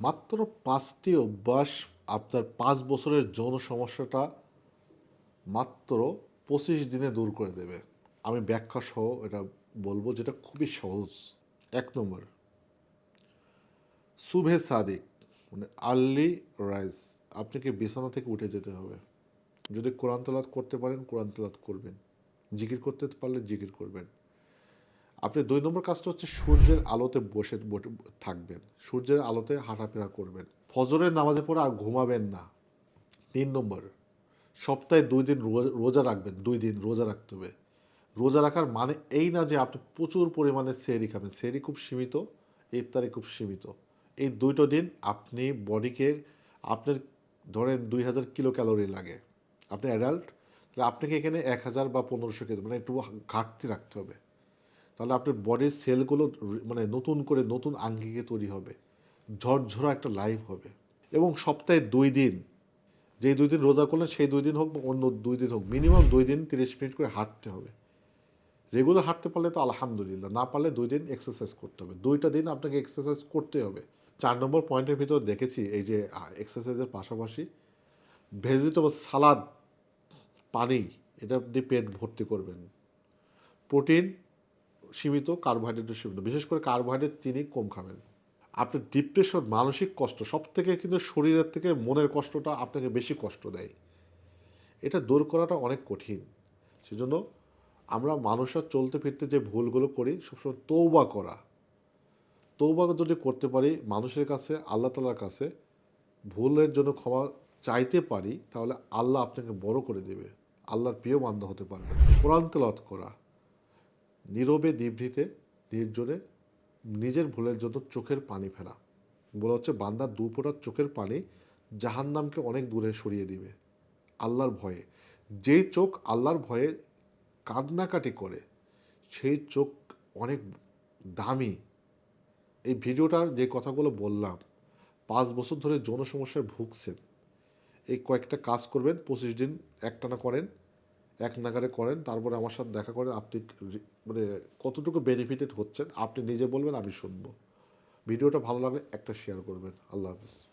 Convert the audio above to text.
মাত্র পাঁচটি অভ্যাস আপনার পাঁচ বছরের যৌন সমস্যাটা মাত্র পঁচিশ দিনে দূর করে দেবে। আমি ব্যাখ্যা সহ এটা বলব যেটা খুবই সহজ। এক নম্বর, শুভে সাদিক মানে আর্লি রাইজ আপনাকে বিছানা থেকে উঠে যেতে হবে? যদি কোরআন তেলাত করতে পারেন, কোরআন তেলাত করবেন। জিকির করতে পারলে জিকির করবেন। আপনি দুই নম্বর কাজটা হচ্ছে সূর্যের আলোতে বসে থাকবেন। সূর্যের আলোতে হাঁটাফেরা করবেন। ফজরের নামাজে পড়ে আর ঘুমাবেন না। তিন নম্বর, সপ্তাহে দুই দিন রোজা- রাখবেন। দুই দিন রোজা রাখতে হবে। রোজা রাখার মানে এই না যে আপনি প্রচুর পরিমাণে সেরি খাবেন। সেরি খুব সীমিত, ইফতারি খুব সীমিত। এই দুইটো দিন আপনি বডিকে, আপনার ধরেন দুই হাজার কিলো ক্যালোরি লাগে। আপনি অ্যাডাল্ট, তাহলে আপনাকে এখানে এক হাজার বা পনেরোশো খেতে মানে একটু ঘাটতি রাখতে হবে। তাহলে আপনার বডির সেলগুলো মানে নতুন করে নতুন আঙ্গিকে তৈরি হবে, ঝরঝরা একটা লাইফ হবে। এবং সপ্তাহে দুই দিন, যেই দুই দিন রোজা করলেন সেই দুই দিন হোক বা অন্য দুই দিন হোক মিনিমাম দুই দিন তিরিশ মিনিট করে হাঁটতে হবে। রেগুলার হাঁটতে পারলে তো আলহামদুলিল্লাহ, না পারলে দুই দিন এক্সারসাইজ করতে হবে। দুইটা দিন আপনাকে এক্সারসাইজ করতে হবে। চার নম্বর পয়েন্টের ভিতরে দেখেছি, এই যে এক্সারসাইজের পাশাপাশি ভেজিটেবল সালাদ পানি, এটা আপনি পেট ভর্তি করবেন। প্রোটিন সীমিত কার্বোহাইড্রেট সীমিত। বিশেষ করে কার্বোহাইড্রেট চিনি কম খাবেন। আপনার ডিপ্রেশন, মানসিক কষ্ট সব থেকে কিন্তু শরীরের থেকে মনের কষ্টটা আপনাকে বেশি কষ্ট দেয়। এটা দূর করাটা অনেক কঠিন। সেজন্য আমরা মানুষরা চলতে ফিরতে যে ভুলগুলো করি, সবসময় তৌবা করা। তৌবা যদি করতে পারি, মানুষের কাছে, আল্লাহ তালার কাছে ভুলের জন্য ক্ষমা চাইতে পারি, তাহলে আল্লাহ আপনাকে বড় করে দেবে। আল্লাহর প্রিয় বান্ধব হতে পারবে কোরআন তেলাওয়াত করা। নীরবে, নিভৃতে, নির্জনে, নিজের ভুলের জন্য চোখের পানি ফেলা। বলা হচ্ছে বান্দার দু ফোঁটা চোখের পানি জাহান্নামকে অনেক দূরে সরিয়ে দিবে। আল্লাহর ভয়ে। যেই চোখ আল্লাহর ভয়ে কান্নাকাটি করে, সেই চোখ অনেক দামি। এই ভিডিওটার যে কথাগুলো বললাম, পাঁচ বছর ধরে যৌন সমস্যায় ভুগছেন। এই কয়েকটা কাজ করবেন, পঁচিশ দিন একটানা করেন এক নাগারে করেন, তারপরে আমার সাথে দেখা করেন, আপনি মানে কতটুকু বেনিফিটেড হচ্ছেন, আপনি নিজে বলবেন, আমি শুনব। ভিডিওটা ভালো লাগলে একটা শেয়ার করবেন। আল্লাহ হাফিজ।